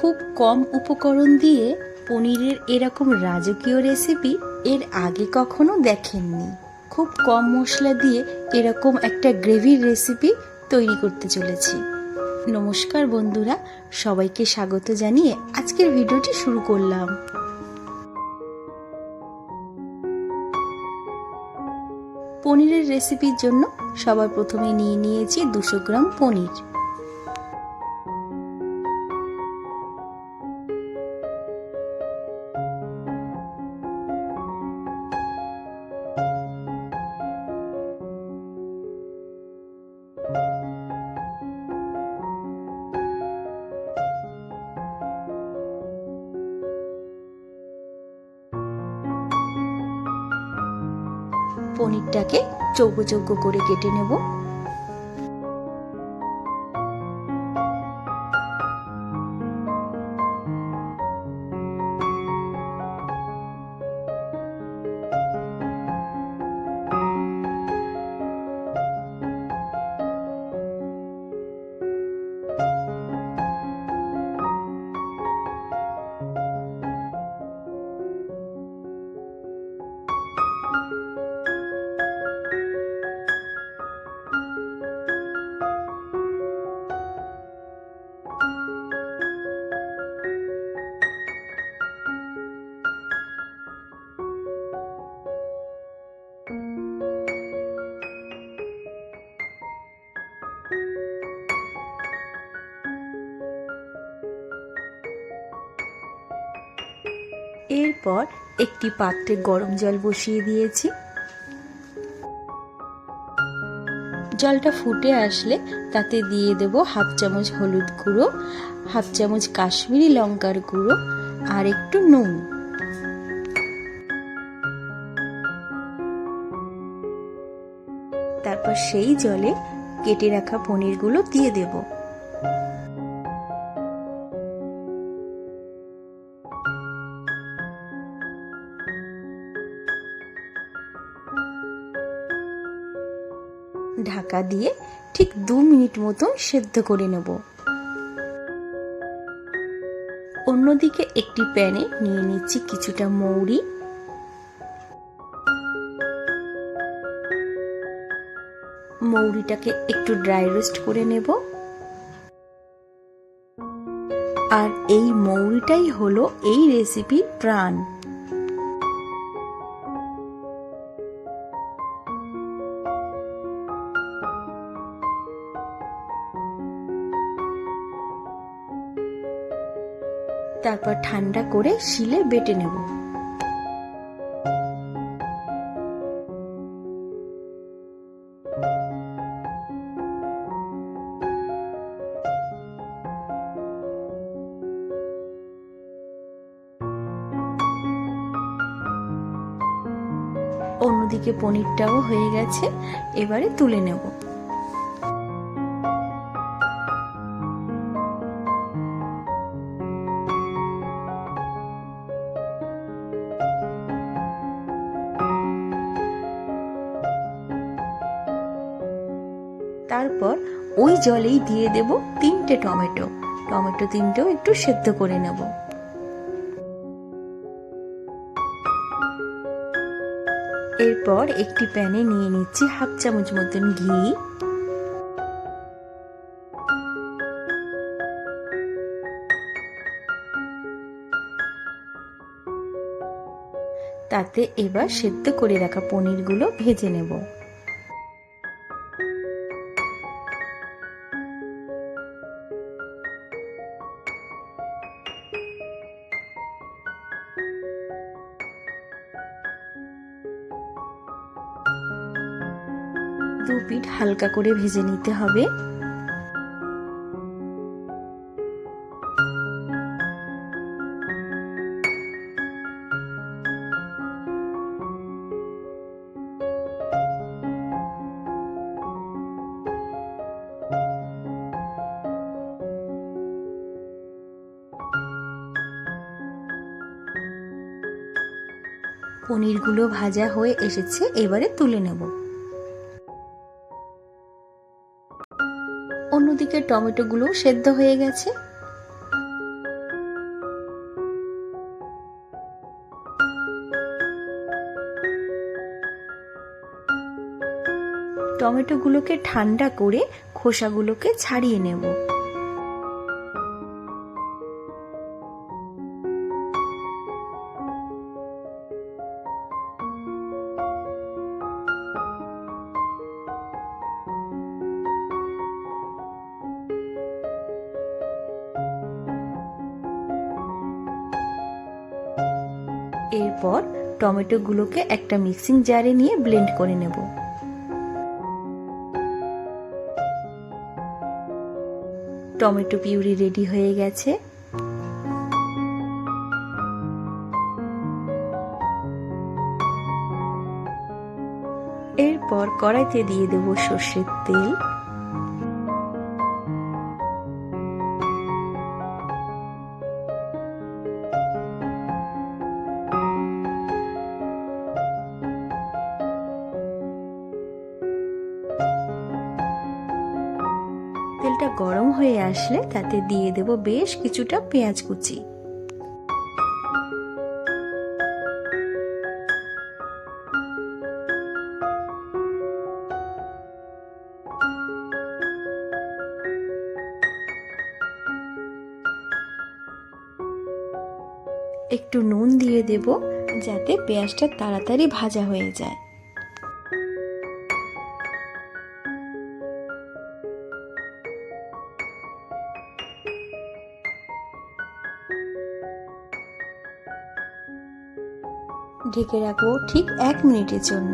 খুব কম উপকরণ দিয়ে পনিরের এরকম রাজকীয় রেসিপি এর আগে কখনো দেখেননি। খুব কম মশলা দিয়ে এরকম একটা গ্রেভির রেসিপি তৈরি করতে চলেছি। নমস্কার বন্ধুরা, সবাইকে স্বাগত জানিয়ে আজকের ভিডিওটি শুরু করলাম। পনিরের রেসিপির জন্য সবার প্রথমে নিয়ে নিয়েছি দুশো গ্রাম পনির। পনিরটাকে চৌকো চৌকো করে কেটে নেব। এরপর একটি পাত্রে গরম জল বসিয়ে দিয়েছি। জলটা ফুটে আসলে তাতে দিয়ে দেব হাফ চামচ হলুদ গুঁড়ো, হাফ চামচ কাশ্মীরি লঙ্কার গুঁড়ো আর একটু নুন। তারপর সেই জলে কেটে রাখা পনিরগুলো দিয়ে দেবো। ঢাকা দিয়ে ঠিক দু মিনিট মতো সেদ্ধ করে নেব। অন্যদিকে একটি প্যানে নিয়ে নিচ্ছি কিছুটা মৌরি। মৌরিটাকে একটু ড্রাই রোস্ট করে নেব। আর এই মৌরিটাই হলো এই রেসিপির প্রাণ। তারপর ঠান্ডা করে শিলে বেটে নেব। অন্যদিকে পনিরটাও হয়ে গেছে এবারে তুলে নেব। ওই জলেই দিয়ে দেব তিনটে টমেটো। টমেটো তিনটেও একটু সেদ্ধ করে নেব। এরপর একটি প্যানে নিয়ে নিচ্ছি হাফ চামচ মতন ঘি। তাতে এবার সেদ্ধ করে রাখা পনিরগুলো ভেজে নেব। হালকা করে ভেজে নিতে হবে। পনিরগুলো ভাজা হয়ে এসেছে এবারে তুলে নেব। অন্যদিকে টমেটোগুলো সেদ্ধ হয়ে গেছে। টমেটোগুলোকে ঠান্ডা করে খোসাগুলোকে ছাড়িয়ে নেব। এরপর টমেটোগুলোকে একটা মিক্সিং জারে নিয়ে ব্লেন্ড করে নেব। টমেটো পিউরি রেডি হয়ে গেছে। এরপর কড়াইতে দিয়ে দেব সর্ষের তেল। তেলটা গরম হয়ে আসলে তাতে দিয়ে দেব বেশ কিছুটা পেঁয়াজ কুচি। একটু নুন দিয়ে দেব যাতে পেঁয়াজটা তাড়াতাড়ি ভাজা হয়ে যায়। ঢেকে রাখব ঠিক এক মিনিটের জন্য।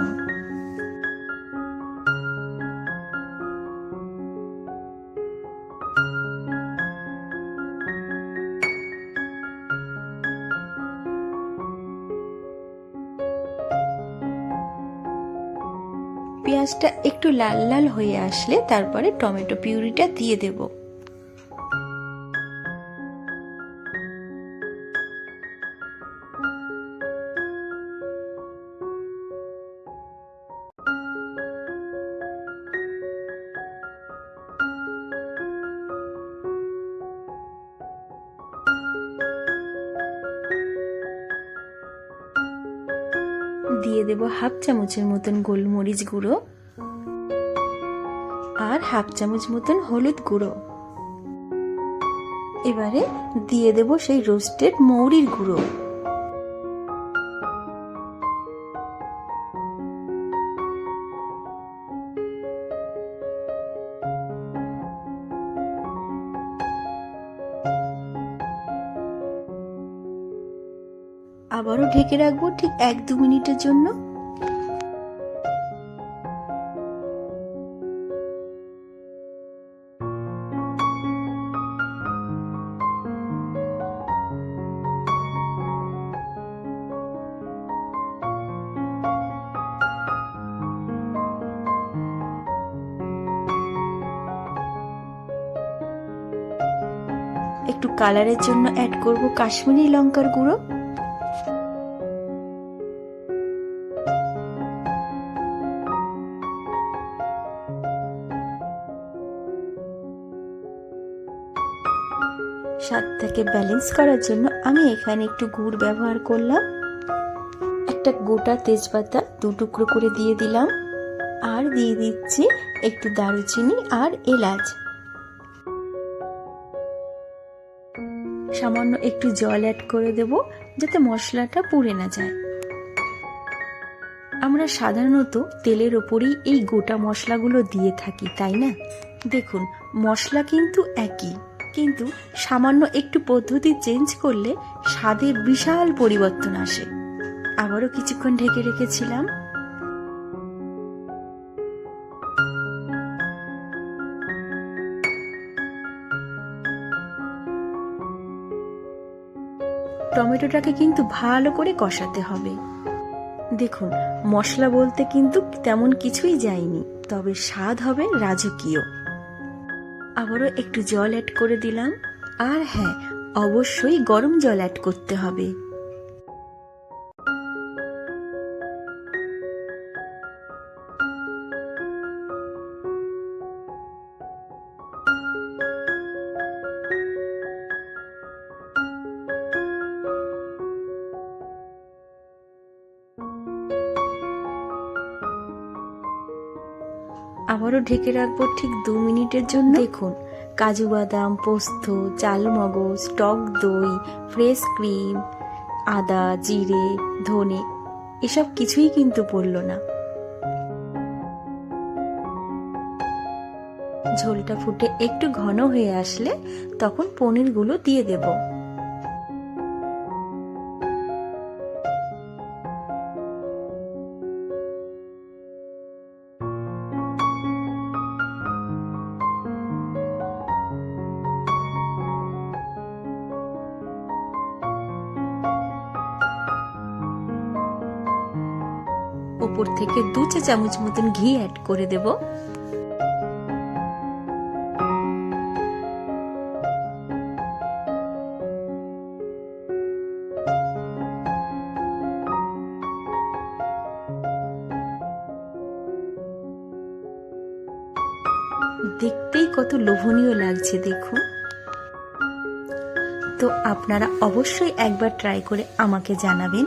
পেঁয়াজটা একটু লাল লাল হয়ে আসলে তারপরে টমেটো পিউরিটা দিয়ে দেবো। দিয়ে দেব হাফ চামচের মতন গোলমরিচ গুঁড়ো আর হাফ চামচ মতন হলুদ গুঁড়ো। এবারে দিয়ে দেব সেই রোস্টেড মৌরির গুঁড়ো। ঢেকে রাখব ঠিক এক দু মিনিটের জন্য। একটু কালারের জন্য অ্যাড করব কাশ্মীরি লঙ্কার গুঁড়ো। স্বাদটাকে ব্যালেন্স করার জন্য আমি এখানে একটু গুড় ব্যবহার করলাম। একটা গোটা তেজপাতা দু টুকরো করে দিয়ে দিলাম। আর দিয়ে দিচ্ছি একটু দারুচিনি আর এলাচ। সামান্য একটু জল অ্যাড করে দেব যাতে মশলাটা পুড়ে না যায়। আমরা সাধারণত তেলের ওপরেই এই গোটা মশলাগুলো দিয়ে থাকি, তাই না? দেখুন, মশলা কিন্তু একই। কিন্তু সামান্য একটু পদ্ধতি চেঞ্জ করলে স্বাদের বিশাল পরিবর্তন আসে। আবারও কিছুক্ষণ ঢেকে রেখেছিলাম। টমেটোটাকে কিন্তু ভালো করে কষাতে হবে। দেখুন, মশলা বলতে কিন্তু তেমন কিছুই যায়নি, তবে স্বাদ হবে রাজকীয়। আবারও একটু জল অ্যাড করে দিলাম। আর হ্যাঁ অবশ্যই গরম জল অ্যাড করতে হবে। আবারও ঢেকে রাখব ঠিক দু মিনিটের জন্য। দেখুন, কাজু বাদাম, পোস্ত, চালমগজ, টক দই, ফ্রেশ ক্রিম, আদা, জিরে, ধনে, এসব কিছুই কিন্তু পড়ল না। ঝোলটা ফুটে একটু ঘন হয়ে আসলে তখন পনিরগুলো দিয়ে দেব। ওপর থেকে দু চা চামচ মতন ঘি অ্যাড করে দেব। দেখতেই কত লোভনীয় লাগছে, দেখুন। তো আপনারা অবশ্যই একবার ট্রাই করে আমাকে জানাবেন।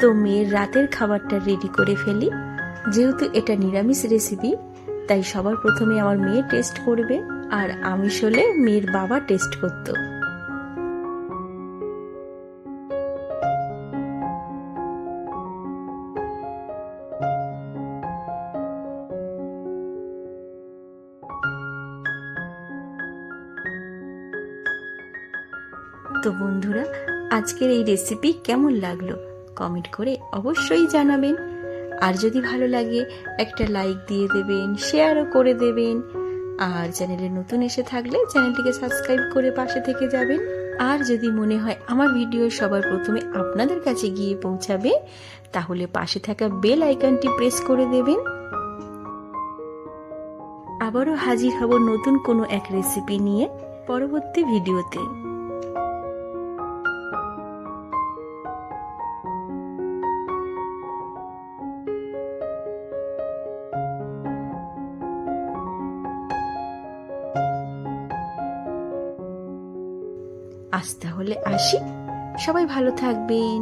তো মেয়ের রাতের খাবারটা রেডি করে ফেলি। যেহেতু এটা নিরামিষ রেসিপি তাই সবার প্রথমে আমার মেয়ে টেস্ট করবে আর আমিষ হলে মেয়ের বাবা টেস্ট করতো। তো বন্ধুরা, আজকের এই রেসিপি কেমন লাগল? কমেন্ট করে অবশ্যই জানাবেন। আর যদি ভালো লাগে, একটা লাইক দিয়ে দেবেন শেয়ারও করে দেবেন। আর চ্যানেলে নতুন এসে থাকলে চ্যানেলটিকে সাবস্ক্রাইব করে পাশে থেকে যাবেন। আর যদি মনে হয় আমার ভিডিও সবার প্রথমে আপনাদের কাছে গিয়ে পৌঁছাবে, তাহলে পাশে থাকা বেল আইকনটি প্রেস করে দেবেন। আবারও হাজির হব নতুন কোনো এক রেসিপি নিয়ে পরবর্তী ভিডিওতে আজ তাহলে আসি। সবাই ভালো থাকবেন।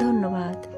ধন্যবাদ।